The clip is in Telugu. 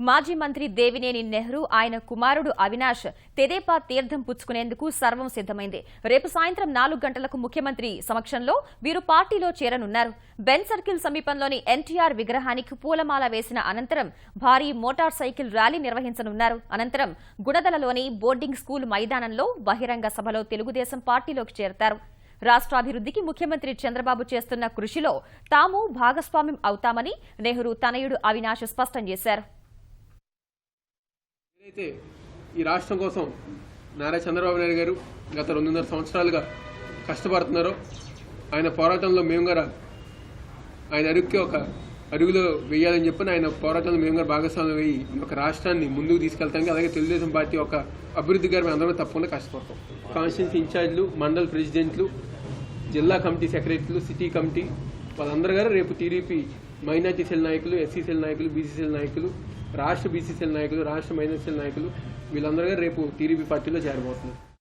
మాజీ మంత్రి దేవినేని నెహ్రూ ఆయన కుమారుడు అవినాష్ తెదేపా తీర్థం పుచ్చుకునేందుకు సర్వం సిద్దమైంది రేపు సాయంత్రం నాలుగు గంటలకు ముఖ్యమంత్రి సమక్షంలో వీరు పార్టీలో చేరనున్నారు. బెన్ సర్కిల్ సమీపంలోని ఎన్టీఆర్ విగ్రహానికి పూలమాల వేసిన అనంతరం భారీ మోటార్ సైకిల్ ర్యాలీ నిర్వహించనున్నారు. అనంతరం గుడదలలోని బోర్డింగ్ స్కూల్ మైదానంలో బహిరంగ సభలో తెలుగుదేశం పార్టీలోకి చేరతారు. రాష్ట్రాభివృద్ధికి ముఖ్యమంత్రి చంద్రబాబు చేస్తున్న కృషిలో తాము భాగస్వామ్యం అవుతామని నెహ్రూ తనయుడు అవినాష్ స్పష్టం చేశారు. అయితే ఈ రాష్ట్రం కోసం నారా చంద్రబాబు నాయుడు గారు గత రెండున్నర సంవత్సరాలుగా కష్టపడుతున్నారు ఆయన పోరాటంలో మేము కూడా ఆయన అరుక్కి ఒక అడుగులో వేయాలని చెప్పిన ఆయన పోరాటంలో మేము కూడా భాగస్వామ్యం వేయి ఒక రాష్ట్రాన్ని ముందుకు తీసుకెళ్తానికి అలాగే తెలుగుదేశం పార్టీ ఒక అభివృద్ధి గారు మేము అందరం తప్పకుండా కష్టపడతాం. కాన్స్టిట్యూన్సీ ఇన్ఛార్జ్లు మండల్ ప్రెసిడెంట్లు జిల్లా కమిటీ సెక్రటరీలు సిటీ కమిటీ వాళ్ళందరూ గారు రేపు టీడీపీ మైనార్టీ సెల్ నాయకులు ఎస్సీ సెల్ నాయకులు బీసీ సెల్ నాయకులు రాష్ట్ర బీసీ సెల్ నాయకులు రాష్ట్ర మైనార్టీ సెల్ నాయకులు వీళ్ళందరూ రేపు టీడీపీ పార్టీలో చేరబోతున్నారు.